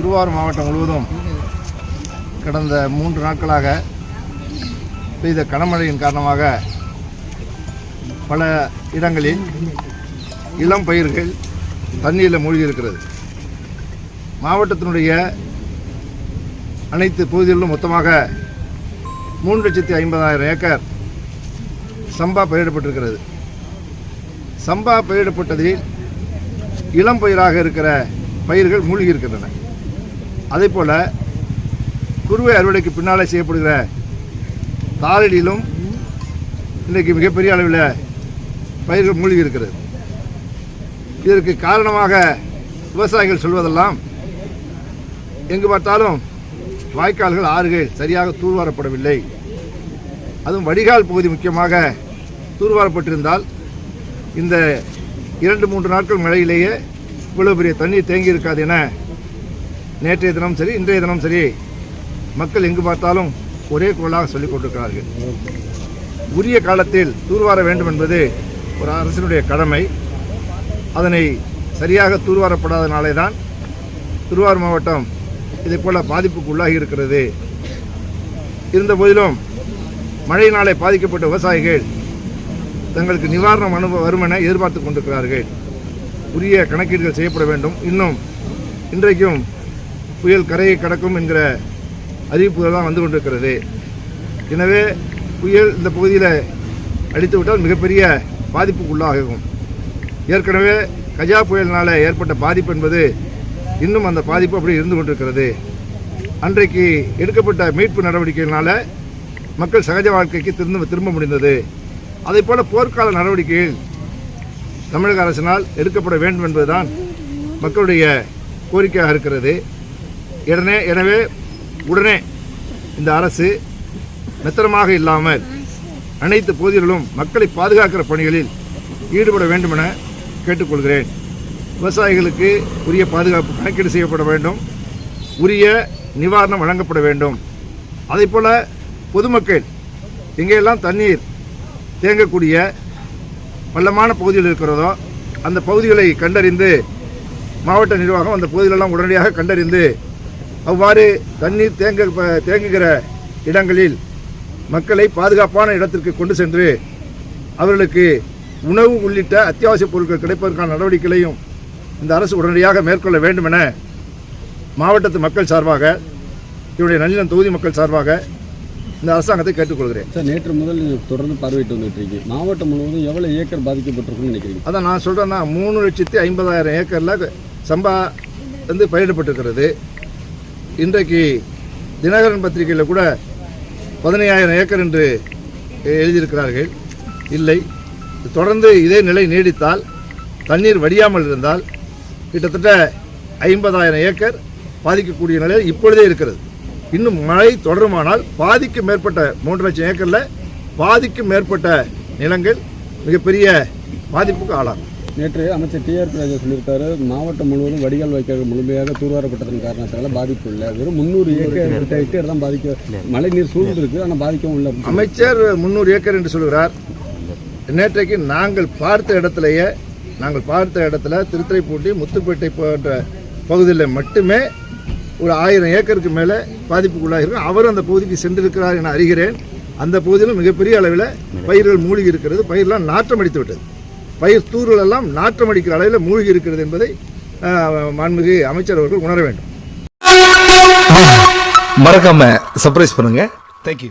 திருவாரூர் மாவட்டம் முழுவதும் கடந்த மூன்று நாட்களாக பெய்த கனமழையின் காரணமாக பல இடங்களில் இளம் பயிர்கள் தண்ணீரில் மூழ்கி இருக்கிறது மாவட்டத்தினுடைய அனைத்து பகுதிகளிலும் மொத்தமாக மூன்று லட்சத்தி ஐம்பதாயிரம் ஏக்கர் சம்பா பயிரிடப்பட்டிருக்கிறது. சம்பா பயிரிடப்பட்டதில் இளம் பயிராக இருக்கிற பயிர்கள் மூழ்கி இருக்கின்றன அதே போல் குறுவை அறுவடைக்கு பின்னாலே செய்யப்படுகிற தாரடியிலும் இன்றைக்கு மிகப்பெரிய அளவில் பயிர்கள் மூழ்கி இருக்கிறது. இதற்கு காரணமாக விவசாயிகள் சொல்வதெல்லாம் எங்கு பார்த்தாலும் வாய்க்கால்கள் ஆறுகள் சரியாக தூர்வாரப்படவில்லை. அதுவும் வடிகால் பகுதி முக்கியமாக தூர்வாரப்பட்டிருந்தால் இந்த இரண்டு மூன்று நாட்கள் மழையிலேயே இவ்வளோ பெரிய தண்ணீர் தேங்கி இருக்காது என நேற்றைய தினம் சரி இன்றைய தினம் சரி மக்கள் எங்கு பார்த்தாலும் ஒரே குரலாக சொல்லிக் கொண்டிருக்கிறார்கள். உரிய காலத்தில் தூர்வார வேண்டும் என்பது ஒரு அரசினுடைய கடமை. அதனை சரியாக தூர்வாரப்படாதனாலே தான் திருவாரூர் மாவட்டம் இதை போல பாதிப்புக்கு உள்ளாகி இருக்கிறது. இருந்த போதிலும் மழையினாலே பாதிக்கப்பட்ட விவசாயிகள் தங்களுக்கு நிவாரணம் அனுபவ வரும் என எதிர்பார்த்து கொண்டிருக்கிறார்கள். உரிய கணக்கீடுகள் செய்யப்பட வேண்டும். இன்னும் இன்றைக்கும் புயல் கரையை கடக்கும் என்கிற அறிவிப்புகள்லாம் வந்து கொண்டிருக்கிறது. எனவே புயல் இந்த பகுதியில் அடித்துவிட்டால் மிகப்பெரிய பாதிப்புக்குள்ளாகும். ஏற்கனவே கஜா புயலினால் ஏற்பட்ட பாதிப்பு என்பது இன்னும் அந்த பாதிப்பு அப்படி இருந்து கொண்டிருக்கிறது. அன்றைக்கு எடுக்கப்பட்ட மீட்பு நடவடிக்கைகளினால மக்கள் சகஜ வாழ்க்கைக்கு திரும்ப திரும்ப முடிந்தது. அதே போல் போர்க்கால நடவடிக்கைகள் தமிழக அரசினால் எடுக்கப்பட வேண்டும் என்பதுதான் மக்களுடைய கோரிக்கையாக இருக்கிறது. உடனே எனவே உடனே இந்த அரசு மெத்தனமாக இல்லாமல் அனைத்து பகுதிகளிலும் மக்களை பாதுகாக்கிற பணிகளில் ஈடுபட வேண்டும் என கேட்டுக்கொள்கிறேன். விவசாயிகளுக்கு உரிய பாதுகாப்பு கணக்கீடு செய்யப்பட வேண்டும். உரிய நிவாரணம் வழங்கப்பட வேண்டும். அதேபோல பொதுமக்கள் எங்கெல்லாம் தண்ணீர் தேங்கக்கூடிய பள்ளமான பகுதிகள் இருக்கிறதோ அந்த பகுதிகளை கண்டறிந்து மாவட்ட நிர்வாகம் அந்த பகுதிகளெல்லாம் உடனடியாக கண்டறிந்து அவ்வாறு தண்ணீர் தேங்க தேங்குகிற இடங்களில் மக்களை பாதுகாப்பான இடத்திற்கு கொண்டு சென்று அவர்களுக்கு உணவு உள்ளிட்ட அத்தியாவசிய பொருட்கள் கிடைப்பதற்கான நடவடிக்கைகளையும் இந்த அரசு உடனடியாக மேற்கொள்ள வேண்டும் என மாவட்டத்து மக்கள் சார்பாக என்னுடைய நல்லினம் தொகுதி மக்கள் சார்பாக இந்த அரசாங்கத்தை கேட்டுக்கொள்கிறேன். சார் நேற்று முதல் தொடர்ந்து பார்வையிட்டு வந்துட்டு இருக்கீங்க மாவட்டம் முழுவதும் எவ்வளவு ஏக்கர் பாதிக்கப்பட்டிருக்கும்னு நினைக்கிறீங்க? அதான் நான் சொல்கிறேன்னா மூணு லட்சத்தி ஐம்பதாயிரம் ஏக்கரில் சம்பா வந்து பயிரிடப்பட்டிருக்கிறது. இன்றைக்கு தினகரன் பத்திரிகையில் கூட பதினையாயிரம் ஏக்கர் என்று எழுதியிருக்கிறார்கள். இல்லை தொடர்ந்து இதே நிலை நீடித்தால் தண்ணீர் வடியாமல் இருந்தால் கிட்டத்தட்ட ஐம்பதாயிரம் ஏக்கர் பாதிக்கக்கூடிய நிலையில் இப்பொழுதே இருக்கிறது. இன்னும் மழை தொடருமானால் பாதிக்கும் மேற்பட்ட மூன்று லட்சம் ஏக்கரில் பாதிக்கும் மேற்பட்ட நிலங்கள் மிகப்பெரிய பாதிப்புக்கு ஆளாகும். நேற்று அமைச்சர் டிஆர் ராஜா சொல்லியிருக்காரு. மாவட்டம் முழுவதும் வடிகால் வைக்காக முழுமையாக தூர்வாரப்பட்டதன் காரணத்தால பாதிப்பு இல்லை. வெறும் முந்நூறு ஏக்கர் ஹெக்டேர் தான் பாதிக்க மழை நீர் சூழ்ந்து இருக்கு ஆனால் பாதிக்கவும் இல்லை அமைச்சர் முந்நூறு ஏக்கர் என்று சொல்கிறார் நேற்றைக்கு நாங்கள் பார்த்த இடத்திலேயே நாங்கள் பார்த்த இடத்துல திருத்துறைப்பூண்டி முத்துப்பேட்டை போன்ற பகுதியில் மட்டுமே ஒரு ஆயிரம் ஏக்கருக்கு மேலே பாதிப்புக்குள்ளாகிருக்கு அவர் அந்த பகுதிக்கு சென்றிருக்கிறார் என அறிகிறேன். அந்த பகுதியிலும் மிகப்பெரிய அளவில் பயிர்கள் மூழ்கி இருக்கிறது. பயிரெல்லாம் நாற்றம் அடித்து விட்டது. பயிர் தூர்கள் எல்லாம் நாற்றம் அடிக்கிற அளவில் மூழ்கி இருக்கிறது என்பதை மாண்புமிகு அமைச்சர் அவர்கள் உணர வேண்டும். மறக்காம சர்ப்ரைஸ் பண்ணுங்க. தேங்க்யூ